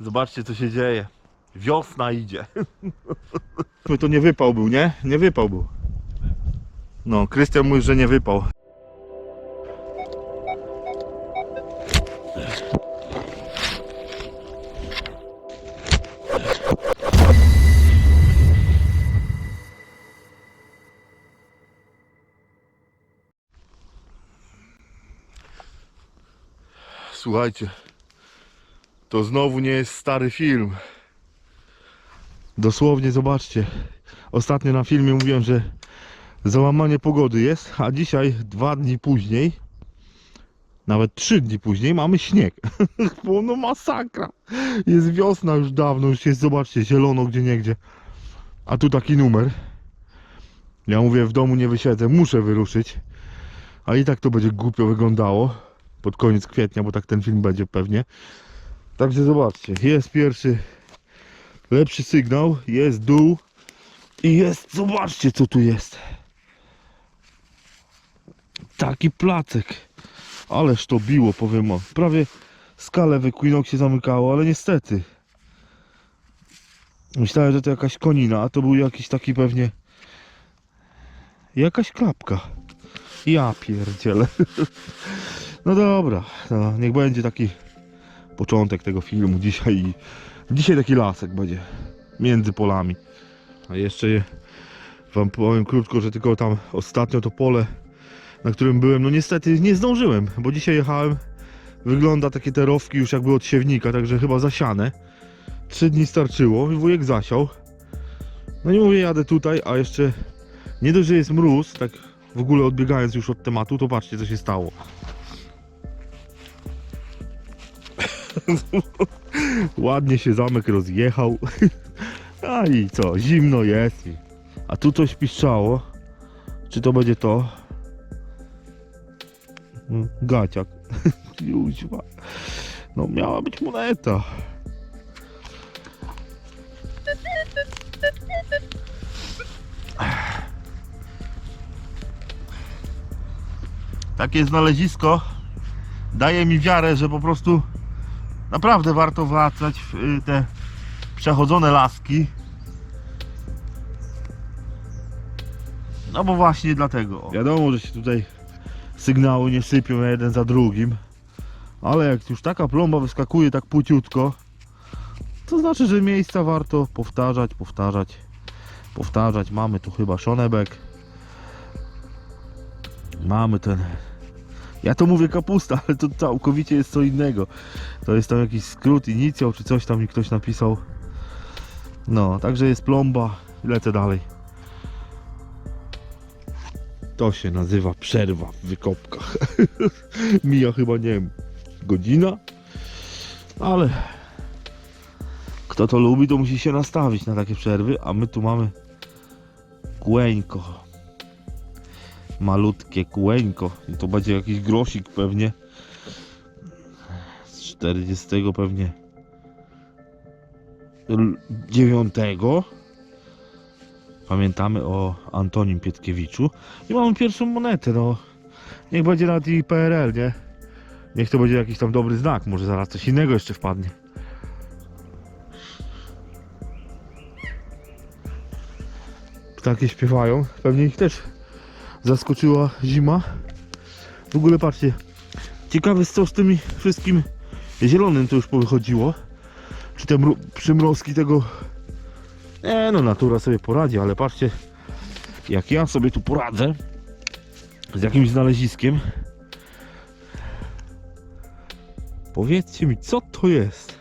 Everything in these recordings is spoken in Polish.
Zobaczcie co się dzieje. Wiosna idzie. To nie wypał był, nie? Nie wypał był. No, Krystian mówi, że nie wypał. Słuchajcie, to znowu nie jest stary film. Dosłownie zobaczcie. Ostatnio na filmie mówiłem, że załamanie pogody jest, a dzisiaj dwa dni później, nawet trzy dni później mamy śnieg. No masakra. Jest wiosna już dawno, już jest, zobaczcie, zielono gdzie niegdzie. A tu taki numer. Ja mówię, w domu nie wysiedzę, muszę wyruszyć. A i tak to będzie głupio wyglądało. Pod koniec kwietnia, bo tak ten film będzie pewnie. Także zobaczcie, jest pierwszy lepszy sygnał, jest dół i jest, zobaczcie co tu jest. Taki placek. Ależ to biło, powiem wam. Prawie skalę w Equinoxie zamykało, ale niestety. Myślałem, że to jakaś konina, a to był jakiś taki pewnie... Jakaś klapka. Ja pierdzielę. No dobra, no, niech będzie taki początek tego filmu dzisiaj. Dzisiaj taki lasek będzie między polami. A jeszcze je- wam powiem krótko, że tylko tam ostatnio to pole, na którym byłem, no niestety nie zdążyłem, bo dzisiaj jechałem. Wygląda takie te rowki już jakby od siewnika, także chyba zasiane. Trzy dni starczyło i wujek zasiał. No i mówię, jadę tutaj, a jeszcze nie dość, że jest mróz, tak w ogóle odbiegając już od tematu, to patrzcie co się stało. Ładnie się zamek rozjechał. A i co, zimno jest. i- A tu coś piszczało. Czy to będzie to? Mm, Gaciak. No miała być moneta. Takie znalezisko daje mi wiarę, że po prostu naprawdę warto wracać w y, te przechodzone laski. No bo właśnie dlatego. Wiadomo, że się tutaj sygnały nie sypią jeden za drugim. Ale jak już taka plomba wyskakuje tak płciutko, to znaczy, że miejsca warto powtarzać, powtarzać, powtarzać. Mamy tu chyba szonebek. Mamy ten... Ja to mówię kapusta, ale to całkowicie jest co innego. To jest tam jakiś skrót, inicjał, czy coś tam mi ktoś napisał. No, także jest plomba. Lecę dalej. To się nazywa przerwa w wykopkach. Mija chyba, nie wiem, godzina. Ale kto to lubi, to musi się nastawić na takie przerwy. A my tu mamy kłeńko. Malutkie kłeńko. I to będzie jakiś grosik pewnie. Z 40 pewnie. l- dziewiątego. Pamiętamy o Antonim Pietkiewiczu. I mamy pierwszą monetę, no. Niech będzie nawet i PRL, nie? Niech to będzie jakiś tam dobry znak, może zaraz coś innego jeszcze wpadnie. Ptaki śpiewają, pewnie ich też zaskoczyła zima. W ogóle patrzcie, ciekawe co z tymi wszystkim zielonym to już powychodziło. Czy te przymrozki tego... Nie no, natura sobie poradzi, ale patrzcie, jak ja sobie tu poradzę z jakimś znaleziskiem. Powiedzcie mi, co to jest?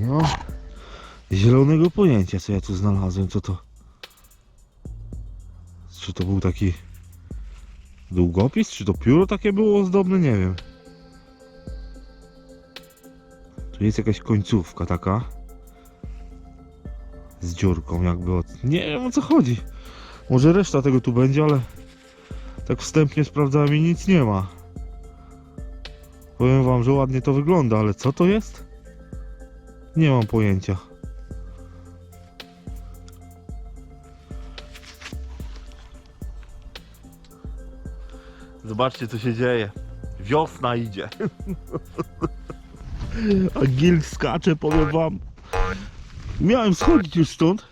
Nie mam zielonego pojęcia, co ja tu znalazłem, co to... Czy to był taki długopis, czy to pióro takie było ozdobne, nie wiem. Tu jest jakaś końcówka taka. z dziurką jakby od... Nie wiem o co chodzi. Może reszta tego tu będzie, ale tak wstępnie sprawdzałem i nic nie ma. Powiem wam, że ładnie to wygląda, ale co to jest? Nie mam pojęcia. Zobaczcie co się dzieje. Wiosna idzie. A Gil skacze, powiem wam. Miałem schodzić już stąd.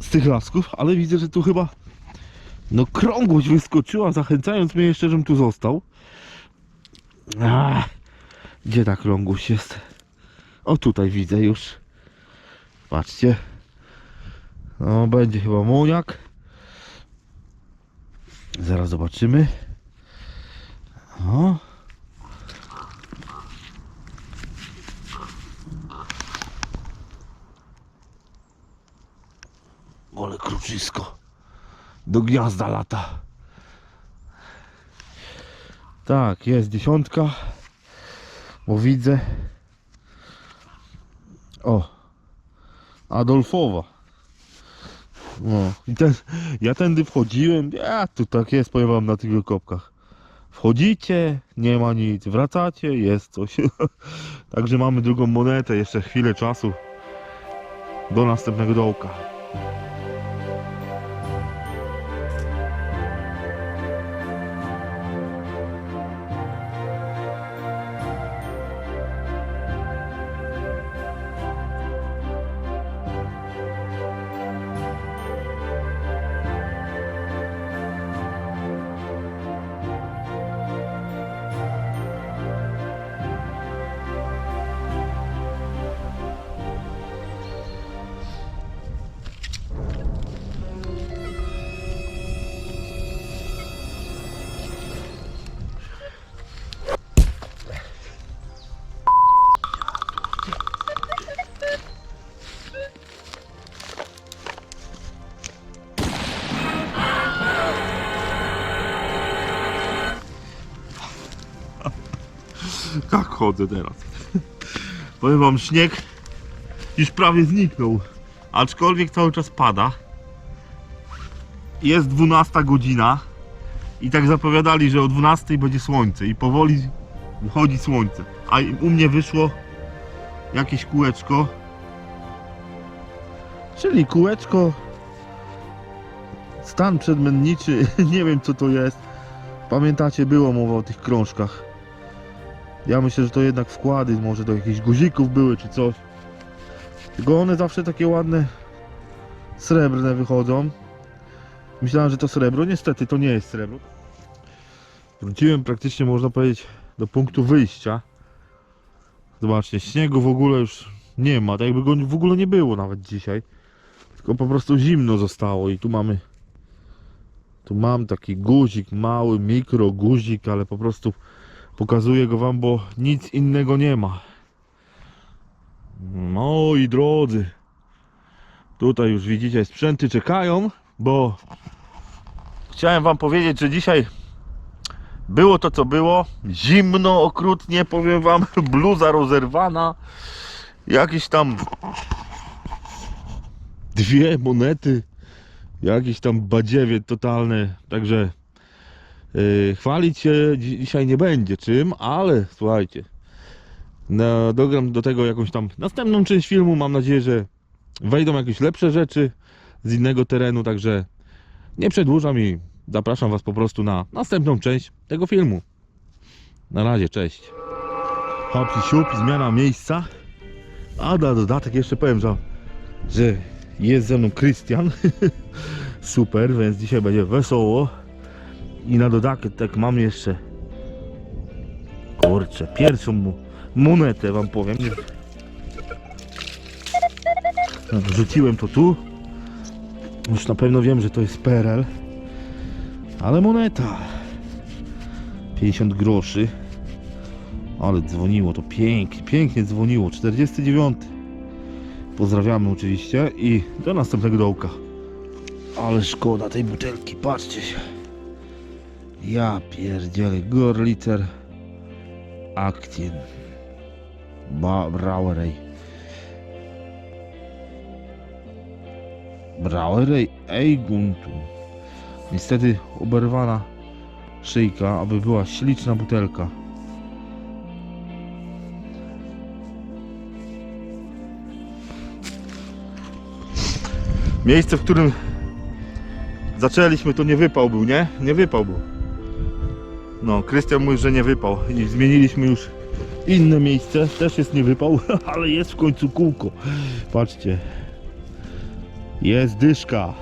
Z tych lasków, ale widzę, że tu chyba no krągłość wyskoczyła, zachęcając mnie jeszcze, żebym tu został. Ach, gdzie ta krągłość jest? O tutaj widzę już. Patrzcie. No będzie chyba moniak. Zaraz zobaczymy. O. Ole kruczysko. Do gniazda lata. Tak, jest dziesiątka. Bo widzę. Adolfowa. No. I ten, ja tędy wchodziłem. Ja tu tak jest, powiem wam na tych wykopkach. Wchodzicie, nie ma nic. Wracacie, jest coś. Także mamy drugą monetę, jeszcze chwilę czasu do następnego dołka. Chodzę teraz. Powiem wam, śnieg już prawie zniknął. Aczkolwiek cały czas pada. Jest 12 godzina. I tak zapowiadali, że o 12 będzie słońce. I powoli wychodzi słońce. A u mnie wyszło jakieś kółeczko. Czyli kółeczko. Stan przedmętniczy. Nie wiem co to jest. Pamiętacie, było mowa o tych krążkach. Ja myślę, że to jednak wkłady, może do jakichś guzików były czy coś. Tylko one zawsze takie ładne, srebrne wychodzą. Myślałem, że to srebro, niestety to nie jest srebro. Wróciłem praktycznie, można powiedzieć, do punktu wyjścia. Zobaczcie, śniegu w ogóle już nie ma, tak jakby go w ogóle nie było nawet dzisiaj. Tylko po prostu zimno zostało i tu mamy tu mam taki guzik, mały mikro guzik, ale po prostu Pokazuję go wam, bo nic innego nie ma. Moi drodzy. Tutaj już widzicie, sprzęty czekają, bo chciałem wam powiedzieć, że dzisiaj było to co było. Zimno, okrutnie, powiem wam, bluza rozerwana. Jakieś tam dwie monety. Jakieś tam badziewie totalne. Także chwalić się dzi- dzisiaj nie będzie czym, ale słuchajcie, no, dogram do tego jakąś tam następną część filmu. Mam nadzieję, że wejdą jakieś lepsze rzeczy z innego terenu, także nie przedłużam i zapraszam Was po prostu na następną część tego filmu. Na razie, cześć. Hop i siup, zmiana miejsca. A na dodatek jeszcze powiem, że, że jest ze mną Krystian. Super, więc dzisiaj będzie wesoło. I na dodatek tak mam jeszcze. Kurczę, pierwszą mu monetę wam powiem. No, Rzuciłem to tu. Już na pewno wiem, że to jest PRL Ale moneta. 50 groszy. Ale dzwoniło to pięknie, pięknie dzwoniło. 49 Pozdrawiamy oczywiście i do następnego dołka. Ale szkoda tej butelki, patrzcie się ja pierdzielę, Gorliter Actin Brauerei Brauerei Eiguntu. Niestety oberwana szyjka, aby była śliczna butelka. Miejsce, w którym zaczęliśmy, to nie wypał był, nie? Nie wypał był. No, Krystian mówi, że nie wypał i zmieniliśmy już inne miejsce, też jest nie wypał, ale jest w końcu kółko. Patrzcie. Jest dyszka.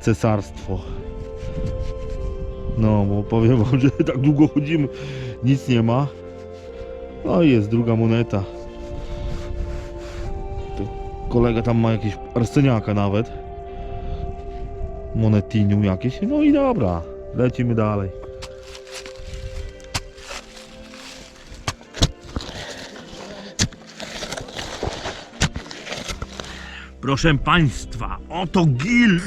Cesarstwo. No, bo powiem wam, że tak długo chodzimy, nic nie ma. No i jest druga moneta. Tu kolega tam ma jakieś arseniaka nawet. Monetinium jakieś. No i dobra, lecimy dalej. Proszę Państwa, oto gil.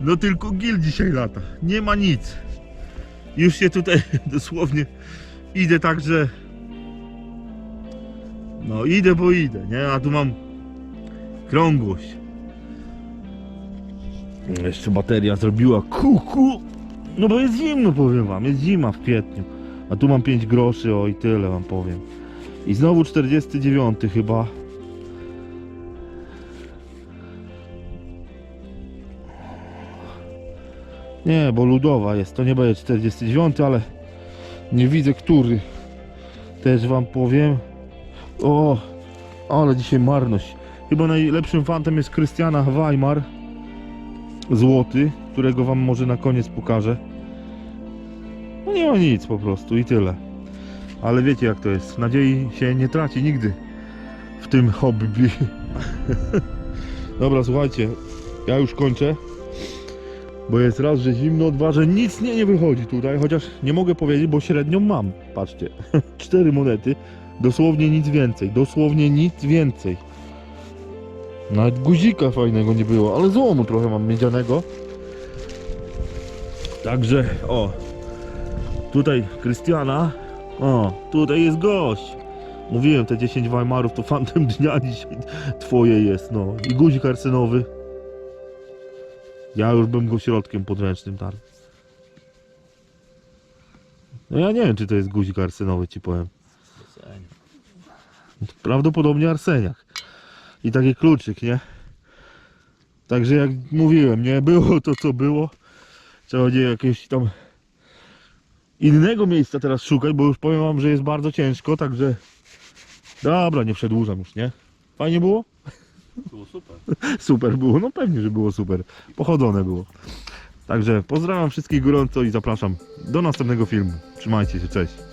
No tylko gil dzisiaj lata. Nie ma nic. Już się tutaj dosłownie idę tak, że no idę, bo idę, nie? A tu mam krągłość. Jeszcze bateria zrobiła kuku. No bo jest zimno, powiem wam. Jest zima w kwietniu. A tu mam 5 groszy, o i tyle wam powiem. I znowu 49 chyba. Nie, bo ludowa jest. To nie będzie 49, ale nie widzę który. Też wam powiem. O, ale dzisiaj marność. Chyba najlepszym fantem jest Krystiana Weimar. Złoty, którego wam może na koniec pokażę. No nie ma nic po prostu i tyle. Ale wiecie jak to jest. Nadziei się nie traci nigdy w tym hobby. Dobra, słuchajcie. Ja już kończę. Bo jest raz, że zimno, dwa, że nic nie, nie wychodzi tutaj, chociaż nie mogę powiedzieć, bo średnią mam. Patrzcie, cztery monety, dosłownie nic więcej, dosłownie nic więcej. Nawet guzika fajnego nie było, ale złomu trochę mam miedzianego. Także, o, tutaj Krystiana, o, tutaj jest gość. Mówiłem, te 10 Weimarów to fantem dnia dzisiaj twoje jest, no. I guzik arsenowy. Ja już bym go środkiem podręcznym tarł. No ja nie wiem, czy to jest guzik arsenowy, ci powiem. Prawdopodobnie arseniak. I taki kluczyk, nie? Także jak mówiłem, nie było to co było. Trzeba będzie jakiegoś tam innego miejsca teraz szukać, bo już powiem wam, że jest bardzo ciężko, także dobra, nie przedłużam już, nie? Fajnie było? Było super. Super było, no pewnie, że było super. Pochodzone było. Także pozdrawiam wszystkich gorąco i zapraszam do następnego filmu. Trzymajcie się, cześć.